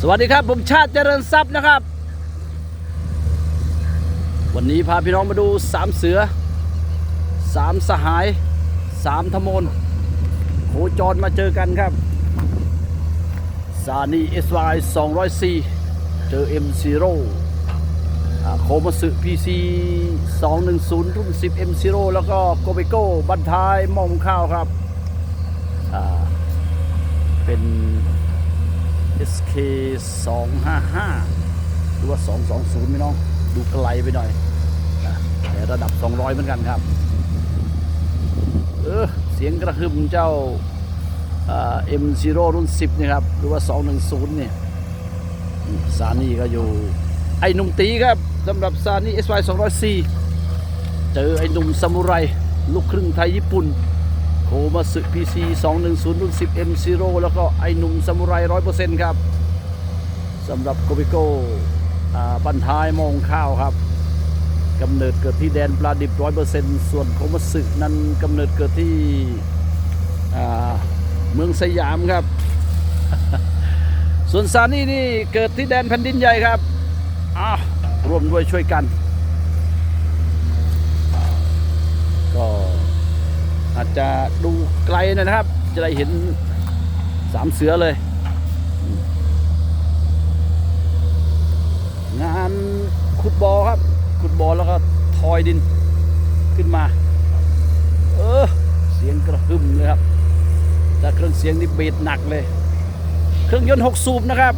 สวัสดีครับ ผมชาติเจริญทรัพย์นะครับ วันนี้พาพี่น้องมาดูสามเสือสามสหายสามธมนโคจรมาเจอกันครับซานีเอสไว204เจอ M0 อ่าโร่โคมาสึ PC 210รุ่น10 M0 แล้วก็โกเบโก้บันทายมองข้าวครับ เป็น SK 255 หรือว่า 220พี่น้อง ดูไกลไปหน่อยแต่ระดับ 200 เหมือนกันครับ เออ เสียงกระหึ่มเจ้าอ่า M0 รุ่น 10นี่ครับ หรือว่า 210 เนี่ยซานี่ก็อยู่ ไอ้หนุ่มตีครับสำหรับซานี่ SY 204 เจอไอ้หนุ่มซามูไร ลูกครึ่งไทยญี่ปุ่น โคมาสึ PC 210รุ่น10 M0 แล้วก็ไอหนุ่มซามูไร100%ครับสำหรับโกบิโก้อ่าบันท้ายมองข้าวครับกำเนิดเกิดที่แดนปลาดิบ100%ส่วนโคมาสึนั้นกำเนิดเกิดที่เมืองสยามครับ ส่วนซานี่นี่เกิดที่แดนแผ่นดินใหญ่ครับอ้าวร่วมด้วยช่วยกัน ก็ อาจจะดูไกลหน่อยนะครับ จะได้เห็นสามเสือเลย งานขุดบอครับ ขุดบอแล้วก็ทอยดินขึ้นมา เออ เสียงกระหึ่มเลยครับ แต่เครื่องเสียงนี่เบสหนักเลย เครื่องยนต์ 6 สูบนะครับ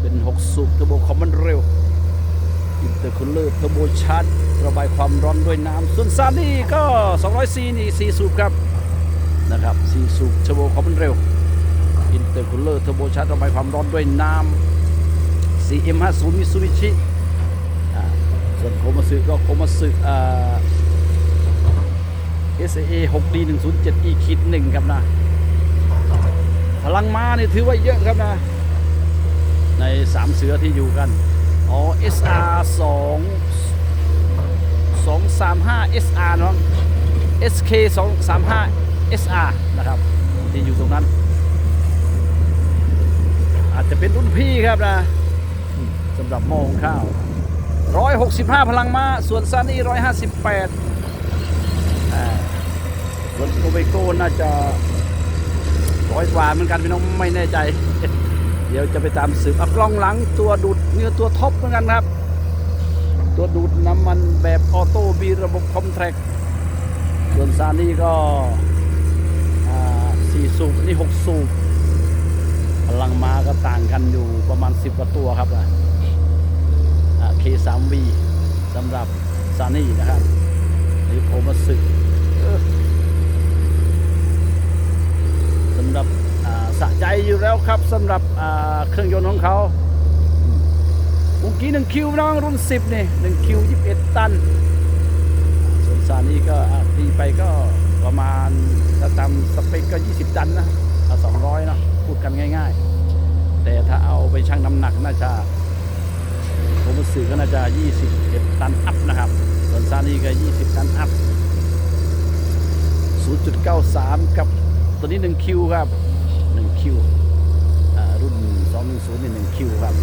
เป็น 6 สูบเทอร์โบคอมมันเร็ว อินเตอร์คูลเลอร์เทอร์โบชาร์จระบายความร้อนด้วยน้ำส่วนซานี่ก็ 200ซีนี่4สูบครับนะครับ4สูบเทอร์โบคอมมันเร็วอินเตอร์คูลเลอร์เทอร์โบชาร์จระบายความร้อนด้วยน้ำ CM50 มิซูบิชิอ่าส่วนโคมาสึก็โคมาสึอ่า SAA 6D 107 E คิดหนึ่งครับนะพลังม้านี่ถือว่าเยอะครับนะ ในสามเสือที่อยู่กัน อ๋อ SR 2 235 SR เนาะ SK 235 SR นะครับที่อยู่ตรงนั้น อาจจะเป็นรุ่นพี่ครับนะสำหรับโมองข้าว 165 พลังม้า ส่วนซานี่ 158อ่าส่วนโกเบโก้น่าจะร้อยกว่าเหมือนกันพี่น้องไม่แน่ใจ เดี๋ยวจะไปตามสืบเอากล้องหลังตัวดูดเนื้อตัวท็อปเหมือนกันครับ ตัวดูดน้ำมันแบบออโต้มีระบบคอมแทรกส่วนซานี่ก็สี่สูบนี่หกสูบพลังม้าก็ต่างกันอยู่ประมาณ10กว่าตัวครับนะอ่า K3V สำหรับซานี่นะครับนี่โคมาสึเออสำหรับ สะใจอยู่แล้วครับสำหรับเครื่องยนต์ของเขาเมื่อกี้หนึ่งคิวน้องรุ่น 10นี่หนึ่งคิว21 ตัน ส่วนซานี่ก็ตีไปก็ประมาณถ้าตามสเปคก็ 20 ตันนะเอา200เนาะพูดกันง่าย ๆ แต่ถ้าเอาไปชั่งน้ำหนักน่าจะผมสื่อก็น่าจะ 21 ตันอัพนะครับ ส่วนซานี่ก็ 20 ตันอัพ 0.93 กับตัวนี้1คิวครับ คิวรุ่น 210นี่1คิวครับ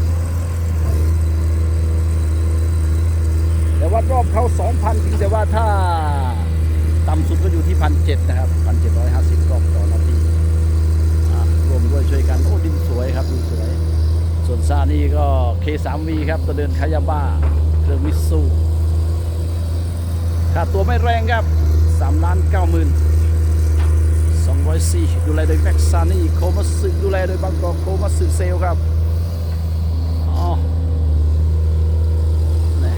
แต่ว่ารอบเขา2,000จริงแต่ว่าถ้าต่ำสุดก็อยู่ที่1,700นะครับ1,750รอบต่อนาทีรวมด้วยช่วยกัน โอ้ดินสวยครับดินสวย ส่วนซานี่ก็ K3V ครับตัวเดินคายาบ้าเครื่องมิตซูค่าตัวไม่แรงครับ3ล้าน9หมื่น 204ดูแลโดยแม็กซานี่โคมาสึดูแลโดยบางกอกโคมาสึเซลครับอ๋อนี่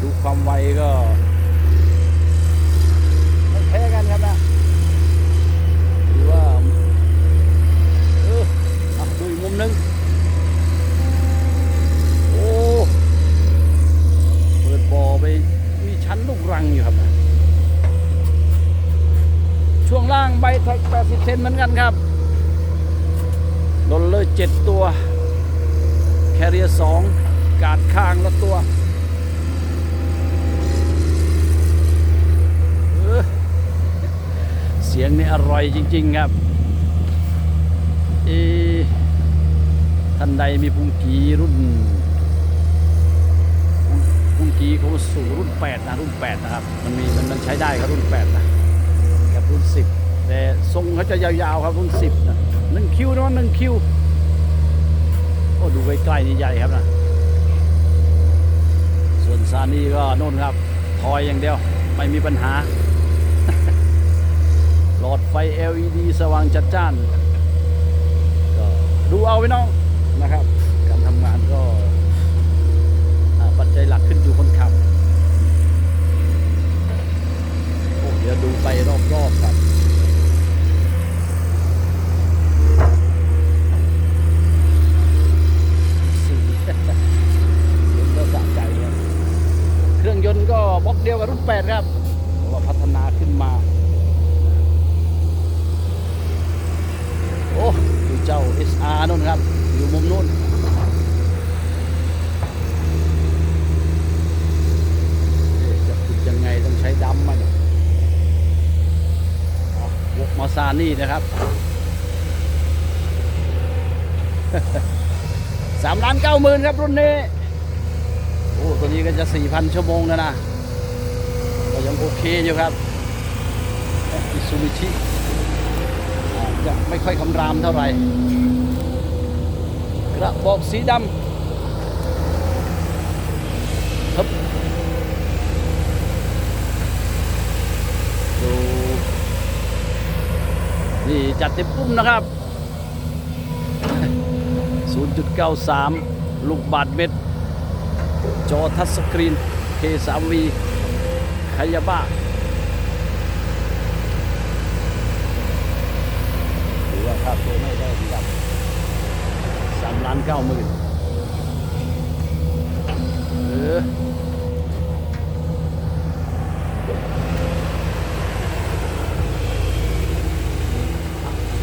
ดูความไวก็ไม่แพ้กันครับนะดูว่าเอออะดูอีกมุมหนึงโอ้เปิดบ่อไปมีชั้นลูกรังอยู่ครับนะ ช่วงล่างใบแท็ก80 เซนเหมือนกันครับโดนเลยเจ็ดตัว แคเรียสองกาดข้างละตัวเสียงนี่อร่อยจริง ๆ ครับเอท่านใดมีพุงกีรุ่นพุงกีเขาสู่รุ่น 8 นะ รุ่น 8 นะครับ มันมีมันมันใช้ได้ครับรุ่น 8 นะ รุ่น10แต่ทรงเขาจะยาวๆครับรุ่น10นะหนึ่งคิวนะหนึ่งคิวโอ้ดูใกล้ๆนี่ใหญ่ครับนะส่วนซานี่ก็โน่นครับทอยอย่างเดียวไม่มีปัญหา หลอดไฟ LED สว่างจัดจ้านก็ดูเอาไว้น้องนะครับ การทำงานก็ปัจจัยหลักขึ้นอยู่คนขับ โอ้เดี๋ยวดูไปรอบๆครับสีเสียงก็สะใจครับเครื่องยนต์ก็บล็อกเดียวกับรุ่น8ครับแต่ว่าพัฒนาขึ้นมา โอ้ดูเจ้า SR นู่นครับ อยู่มุมนู่นเอ๊ะจะขุดยังไงต้องใช้ดำมาเนี่ยอ๋อวก มาซานี่นะครับสามล้านเก้าหมื่นครับรุ่นนี้ โอ้ตัวนี้ก็จะสี่พันชั่วโมงแล้วนะก็ยังโอเคอยู่ครับอิซูมิชิจะไม่ค่อยคำรามเท่าไหร่กระบอกสีดำฮึบดู นี่จัดเต็มปุ้มนะครับ 0.93 ลูกบาทเม็ด จอทัชสกรีน K3V คายาบ้าถือว่าค่าตัวไม่ได้ที่ดับสามล้านเก้าหมื่นเออ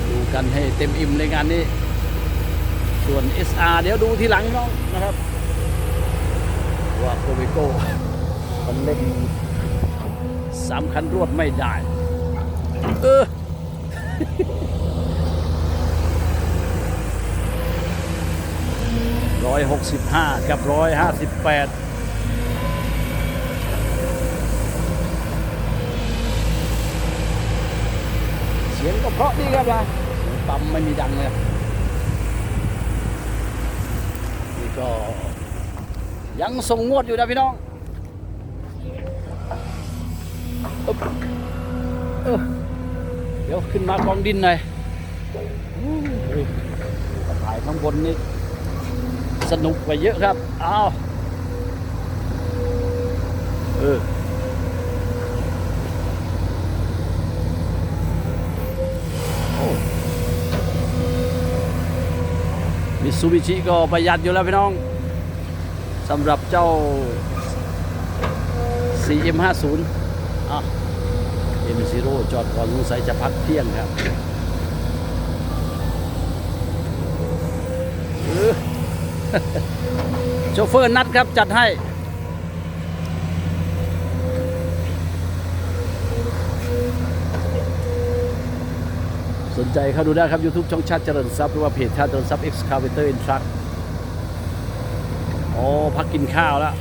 ดูกันให้เต็มอิ่มในงานนี้ ส่วน SR เดี๋ยวดูทีหลังน้องนะครับว่าโควิโก้มันเล่นสามคันรวดไม่ได้ เออร้อยหกสิบห้ากับร้อยห้าสิบแปดเสียงก็เพราะดีครับล่ะ เสียงต่ำไม่มีดังเลยนี่ก็ ยังส่งงวดอยู่นะพี่น้องเออเดี๋ยวขึ้นมากองดินหน่อยถ่ายข้างบนนี่สนุกกว่าเยอะครับ อ้าว เออ โอ้มิ ซูบิชิก็ประหยัดอยู่แล้วพี่น้องสำหรับเจ้า CM50 อะ M0 จอดก่อนสงสัยจะพักเที่ยงครับเออโชเฟอร์นัดครับจัดให้ สนใจเข้าดูได้ครับ YouTube ช่องชาติเจริญทรัพย์หรือว่าเพจชาติเจริญทรัพย์ Excavator in Truck โอ้พักกินข้าวแล้ว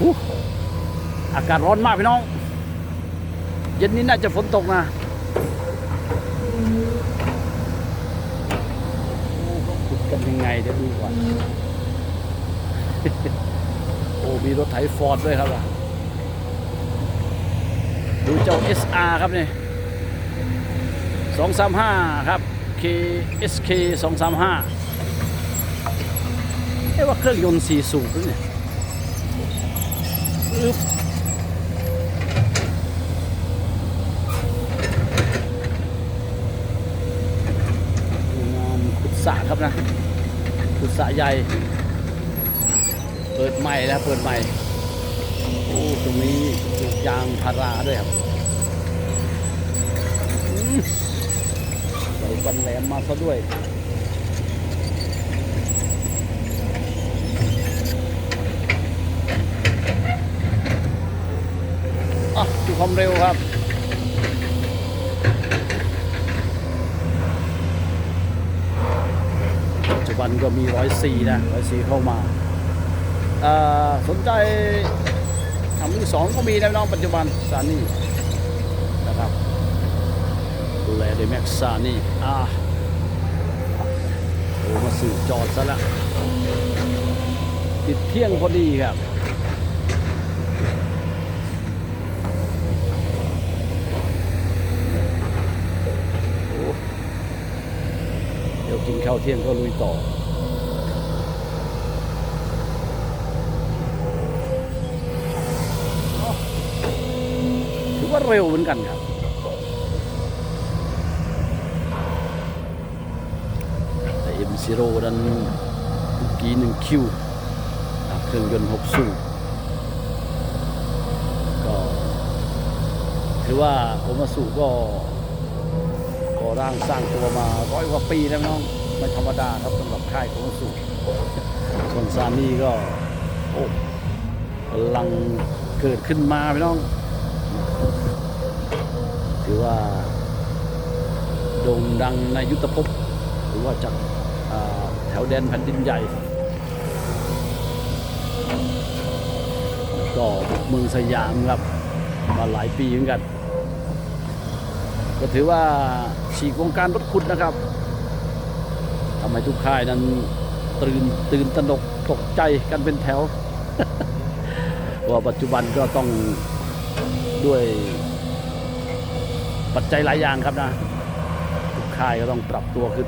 อู้อากาศร้อนมากพี่น้อง เย็นนี้น่าจะฝนตกนะขาขุดกันยังไงเดี๋ยวดูก่อน โอ้มีรถไถฟอร์ดด้วยครับล่ะ ดูเจ้า SR ครับนี่235ครับ KSK 235เอ๊ว่าเครื่องยนต์สี่สูบหรือเนี่ยอึ๊บงานขุดสระครับนะขุดสระใหญ่ เปิดใหม่นะเปิดใหม่ โอ้ตรงนี้ปลูกยางพาราด้วยครับใส่ฟันแหลมมาซะด้วยอะดูความเร็วครับบันก็มีร้อยสี่นะร้อยสี่เข้ามาเออสนใจ ทำมือสองก็มีนะพี่น้องปัจจุบันซานี่นะครับดูแลโดยแม็กซานี่อ่าโอ้มาสู่จอดซะล้วติดเที่ยงพอดีครับโอ้เดี๋ยวกินข้าวเที่ยงก็ลุยต่อ เร็วเหมือนกันครับ แต่ M0 นั้นเมื่อกี้หนึ่งคิวเครื่องยนต์หกสูบก็ถือว่าโอมาสุก็ก่อร่างสร้างตัวมาร้อยกว่าปีแล้วน้องไม่ธรรมดาครับสำหรับค่ายโอมาสุส่วนซานี่ก็โอ้กำลังเกิดขึ้นมาพี่น้อง ถือว่าโด่งดังในยุทธภพหรือว่าจากแถวแดนแผ่นดินใหญ่ ก็บุกเมืองสยามครับ มาหลายปีเหมือนกัน ก็ถือว่าฉีกวงการรถขุดนะครับทำให้ทุกค่ายนั้นตื่นตื่นตะนกตกใจกันเป็นแถว ว่าปัจจุบันก็ต้องด้วย ปัจจัยหลายอย่างครับนะทุกค่ายก็ต้องปรับตัวขึ้น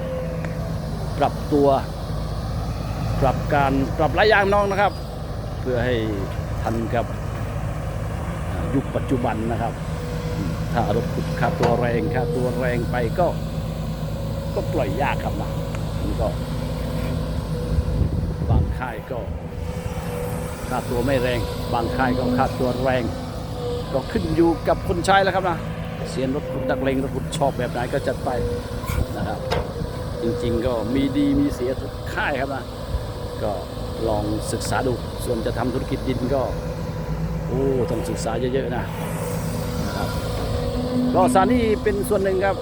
ปรับตัว ปรับการปรับหลายอย่างน้องนะครับ เพื่อให้ทันกับยุคปัจจุบันนะครับ ถ้ารถขุดค่าตัวแรงค่าตัวแรงไปก็ ก็ปล่อยยากครับนะมันก็บางค่ายก็ค่าตัวไม่แรง บางค่ายก็ค่าตัวแรง ก็ขึ้นอยู่กับคนใช้แล้วครับนะ เสียนรถขุดดักเลงรถขุดชอบแบบไหนก็จัดไปนะครับ จริงๆก็มีดีมีเสียทุกค่ายครับนะก็ลองศึกษาดูส่วนจะทำธุรกิจดินก็โอ้ต้องศึกษาเยอะๆนะนะครับก็ซานี่เป็นส่วนหนึ่งครับ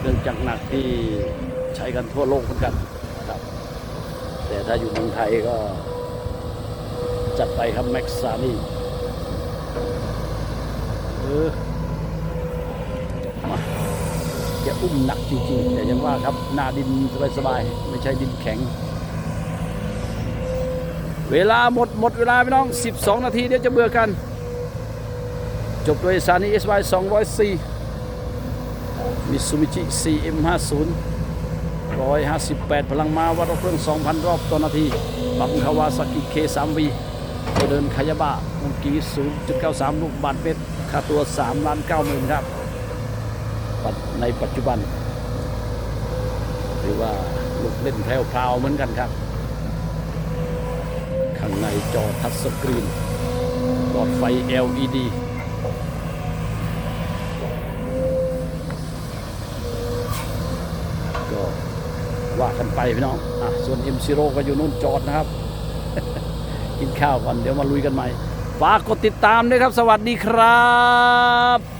เรื่องจักหนักที่ใช้กันทั่วโลกเหมือนกันครับ แต่ถ้าอยู่เมืองไทยก็จัดไปครับแม็กซานี่เออ แกอุ้มหนักจริงๆ แต่ยังว่าครับหน้าดินสบายๆ ไม่ใช่ดินแข็ง เวลาหมดหมดเวลาพี่น้อง 12 นาทีเดี๋ยวจะเบื่อกัน จบโดยสานี SY 204มิซูบิชิ CM50 158 พลังมาวัดรอบเครื่อง 2,000 รอบต่อนาทีบังคาวาซากิ K3V ตัวเดินขยาบะเมื่อกี้0.93 ลูกบาทเมตร ค่าตัว 3 ล้าน9หมื่นครับ ในปัจจุบันถือว่าลูกเล่นแพรวๆเหมือนกันครับ ข้างในจอทัชสกรีนหลอดไฟ LED ก็ว่ากันไปพี่น้องอะส่วน M0 ก็อยู่นู่นจอดนะครับ กินข้าวก่อนเดี๋ยวมาลุยกันใหม่ฝากกดติดตามด้วยครับ สวัสดีครับ